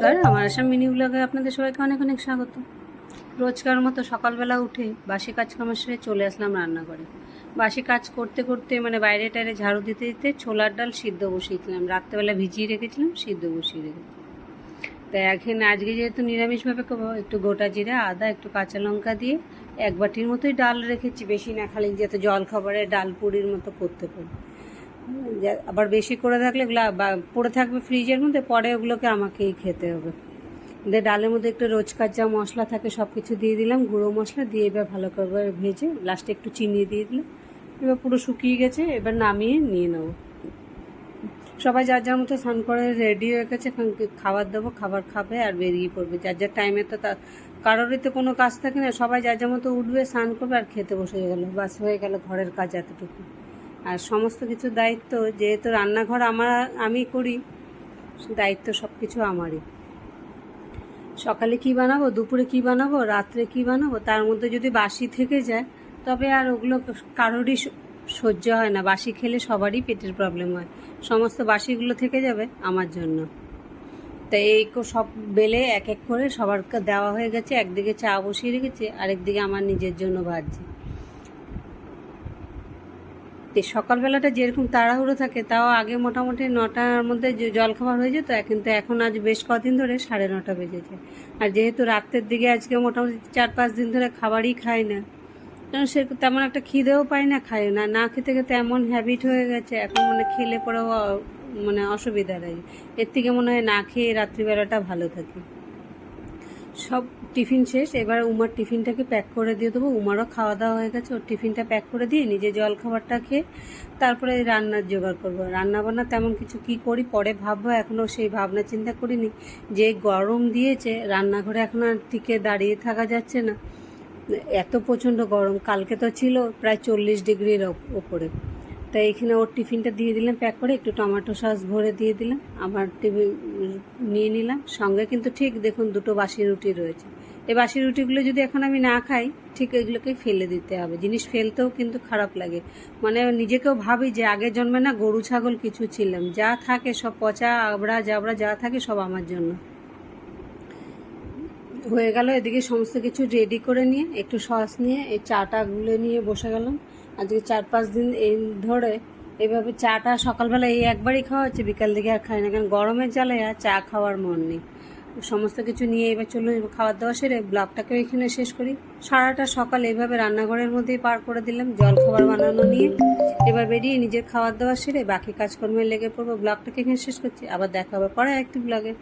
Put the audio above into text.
নমস্কার, আমার আসাম মিনি ব্লগে আপনাদের সবাইকে অনেক অনেক স্বাগত। রোজকার মতো সকালবেলা উঠে বাসি কাজকর্ম সেরে চলে আসলাম রান্নাঘরে। বাসি কাজ করতে করতে মানে বাইরে টাইরে ঝাড়ু দিতে দিতে ছোলার ডাল সিদ্ধ বসিয়েছিলাম রাত্রেবেলা ভিজিয়ে রেখেছিলাম, সিদ্ধ বসিয়ে রেখেছিলাম। তাই এখানে আজকে যেহেতু নিরামিষভাবে করব, একটু গোটা জিরা, আদা, একটু কাঁচা লঙ্কা দিয়ে এক বাটির মতোই ডাল রেখেছি। বেশি না খালি যাতে জল খাবারে ডাল পুরির মতো করতে পারি। আবার বেশি করে থাকলে ওগুলো বা- পড়ে থাকবে ফ্রিজের মধ্যে, পরে ওগুলোকে আমাকেই খেতে হবে। দিয়ে ডালের মধ্যে একটু রোজকার যা মশলা থাকে সব কিছু দিয়ে দিলাম, গুঁড়ো মশলা দিয়ে এবার ভালো করে ভেজে লাস্টে একটু চিনি দিয়ে দিলাম। এবার পুরো শুকিয়ে গেছে, এবার নামিয়ে নিয়ে নেব। সবাই যার যার মতো স্নান করে রেডি হয়ে গেছে খাবার দেবো, খাবার খাবে আর বেরিয়ে পড়বে। যার যার টাইমে তো তার কারোরই তো কোনো কাজ থাকে না, সবাই যার যার মতো উঠবে, স্নান করবে আর খেতে বসে গেলো। বাস হয়ে গেল ঘরের কাজ এতটুকু। আর সমস্ত কিছু দায়িত্ব, যেহেতু রান্নাঘর আমার, আমি করি, দায়িত্ব সব কিছু আমারই। সকালে কি বানাবো, দুপুরে কি বানাবো, রাত্রে কি বানাবো, তার মধ্যে যদি বাসি থেকে যায়, তবে আর ওগুলো কারোরই সহ্য হয় না। বাসি খেলে সবারই পেটের প্রবলেম হয়। সমস্ত বাসিগুলো থেকে যাবে আমার জন্য। তো এই সব বেলে এক এক করে সবার দেওয়া হয়ে গেছে, একদিকে চা বসিয়ে রেখেছি, আরেকদিকে আমার নিজের জন্য ভাজছি। তো সকালবেলাটা যেরকম তাড়াহুড়ো থাকে, তাও আগে মোটামুটি নটার মধ্যে জলখাবার হয়ে যেত, কিন্তু এখন আজ বেশ কদিন ধরে সাড়ে নটা বেজেছে। আর যেহেতু রাত্রের দিকে আজকে মোটামুটি চার পাঁচ দিন ধরে খাবারই খাই না, কারণ সে তেমন একটা খিদেও পাই না খাই না। না খেতে খেতে এমন হ্যাবিট হয়ে গেছে, এখন মানে খেলে পরেও মানে অসুবিধা লাগে এর থেকে মনে হয় না খেয়ে রাত্রিবেলাটা ভালো থাকি। সব টিফিন শেষ, এবার উমার টিফিনটাকে প্যাক করে দিয়ে দেবো। উমারও খাওয়া দাওয়া হয়ে গেছে, ওর টিফিনটা প্যাক করে দিয়ে নিজে জল খাবারটা খেয়ে তারপরে রান্নার জোগাড় করব। রান্না বান্না তেমন কিছু কি করি, পরে ভাববো এখনও সেই ভাবনা চিন্তা করিনি। যে গরম দিয়েছে, রান্নাঘরে এখন আর টিকে দাঁড়িয়ে থাকা যাচ্ছে না। এত প্রচণ্ড গরম, কালকে তো ছিল প্রায় চল্লিশ ডিগ্রির ওপরে। তাই এখানে ওর টিফিনটা দিয়ে দিলাম, প্যাক করে একটু টমেটো সস ভরে দিয়ে দিলাম আমার টিফিন নিয়ে নিলাম। সঙ্গে কিন্তু ঠিক দেখুন দুটো বাসি রুটি রয়েছে। এই বাসি রুটিগুলো যদি এখন আমি না খাই, ঠিক এগুলোকে ফেলে দিতে হবে। জিনিস ফেলতেও কিন্তু খারাপ লাগে। মানে নিজেকেও ভাবি যে আগের জন্মে না গরু, ছাগল কিছু ছিলাম। যা থাকে সব পচা, আবড়া, জাবড়া, যা থাকে সব আমার জন্য। হয়ে গেল, এদিকে সমস্ত কিছু রেডি করে নিয়ে, একটু সস নিয়ে, এই চাটা গুলে নিয়ে বসে গেলাম। আজকে চার পাঁচ দিন এই ধরে এইভাবে চাটা সকালবেলা এই একবারই খাওয়া হচ্ছে, বিকাল দিকে আর খাই না। কারণ গরমের জ্বালায় আর চা খাওয়ার মন নেই। সমস্ত কিছু নিয়ে এবার চলুন খাবার দাওয়া সেরে ব্লগটাকেও এখানে শেষ করি। সারাটা সকাল এইভাবে রান্নাঘরের মধ্যেই পার করে দিলাম, জল খাবার বানানো নিয়ে। এবার বেরিয়ে নিজের খাবার দাওয়া সেরে বাকি কাজকর্মে লেগে পড়ব। ব্লগটাকে এখানে শেষ করছি। আবার দেখা হবে পরে একটি ব্লগে।